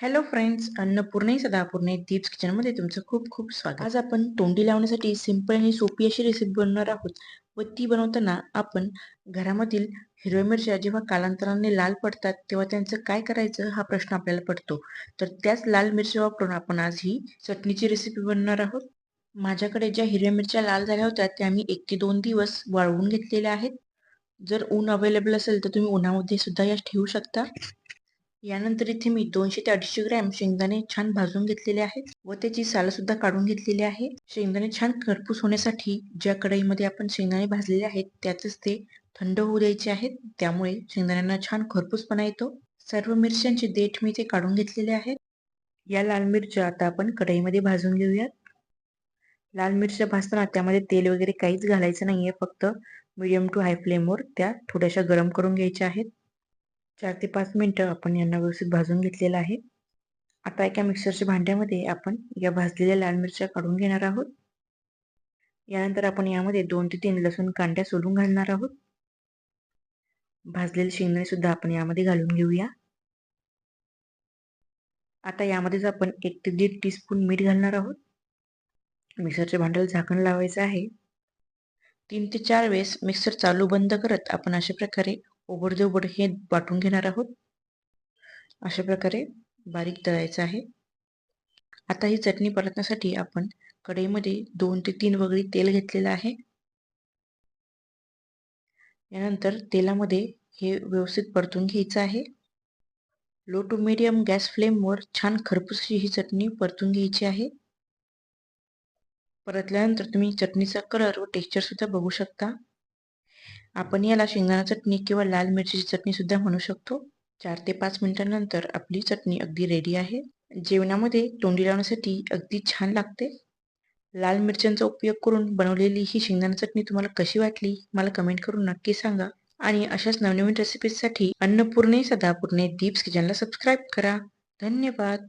Hello friends अन्नपूर्णे सदापूर्णे दीप्स किचनमध्ये तुमचं खूप खूप स्वागत. आज आपण तोंडी लावण्यासाठी सिंपल आणि सोपी अशी रेसिपी बनवणार आहोत. व ती बनवताना आपण घरामधील हिरव्या मिरच्या जेव्हा कालांतराने लाल पडतात तेव्हा त्यांचं काय करायचं हा प्रश्न आपल्याला पडतो. तर त्याच लाल मिरच्या वापरून आपण आज ही चटणीची रेसिपी बनवणार आहोत. माझ्याकडे ज्या हिरव्या मिरच्या लाल झाल्या होत्या त्या मी एक ते दोन दिवस वाळवून घेतलेल्या आहेत. जर ऊन अवेलेबल असेल तर तुम्ही उन्हामध्ये सुद्धा या ठेवू शकता. यानंतर इथे मी दोनशे ते अडीचशे ग्रॅम शेंगदाणे छान भाजून घेतलेले आहेत व त्याची साल सुद्धा काढून घेतलेली आहे. शेंगदाणे छान खरपूस होण्यासाठी ज्या कढईमध्ये आपण शेंगदाणे भाजलेले आहेत त्यातच ते थंड होऊ द्यायचे आहेत. त्यामुळे शेंगदाण्यांना छान खरपूसपणा येतो. सर्व मिरच्यांचे देठ मी ते काढून घेतलेले आहेत या लाल मिरच्या आता आपण कढईमध्ये भाजून घेऊयात. लाल मिरच्या भाजताना त्यामध्ये तेल वगैरे काहीच घालायचं नाहीये फक्त मिडियम टू हाय फ्लेमवर त्या थोड्याशा गरम करून घ्यायच्या आहेत. चार ते पाच मिनटं आपण यांना व्यवस्थित भाजून घेतलेलं आहे. आता एका मिक्सरच्या भांड्यामध्ये आपण या भाजलेल्या लाल मिरच्या काढून घेणार आहोत. यानंतर आपण यामध्ये दोन ते तीन लसूण कांड्या सोलून घालणार आहोत. भाजलेले शेंगदाणे सुद्धा आपण यामध्ये घालून घेऊया. आता यामध्येच आपण एक ते दीड टीस्पून मीठ घालणार आहोत. मिक्सरच्या भांड्याला झाकण लावायचं आहे. तीन ते चार वेळेस मिक्सर चालू बंद करत आपण अशा प्रकारे ओबड हे वाटून घेणार आहोत. अशा प्रकारे बारीक तळायचं आहे. आता ही चटणी परतण्यासाठी आपण कढईमध्ये दोन ते तीन वगळी तेल घेतलेलं आहे. यानंतर तेलामध्ये हे व्यवस्थित परतून घ्यायचं आहे. लो टू मीडियम गॅस फ्लेमवर छान खरपूसची ही चटणी परतून घ्यायची आहे. परतल्यानंतर तुम्ही चटणीचा कलर व टेक्स्चर सुद्धा बघू शकता. आपण याला शेंगदाणा चटणी किंवा लाल मिरचीची चटणी सुद्धा म्हणू शकतो. चार ते पाच मिनिटांनंतर आपली चटणी अगदी रेडी आहे. जेवणामध्ये तोंडी लावण्यासाठी अगदी छान लागते. लाल मिरच्यांचा उपयोग करून बनवलेली ही शेंगदाणा चटणी तुम्हाला कशी वाटली मला कमेंट करून नक्की सांगा. आणि अशाच नवनवीन रेसिपीजसाठी अन्नपूर्णे सदापूर्णे दीप्स किचनला सबस्क्राईब करा. धन्यवाद.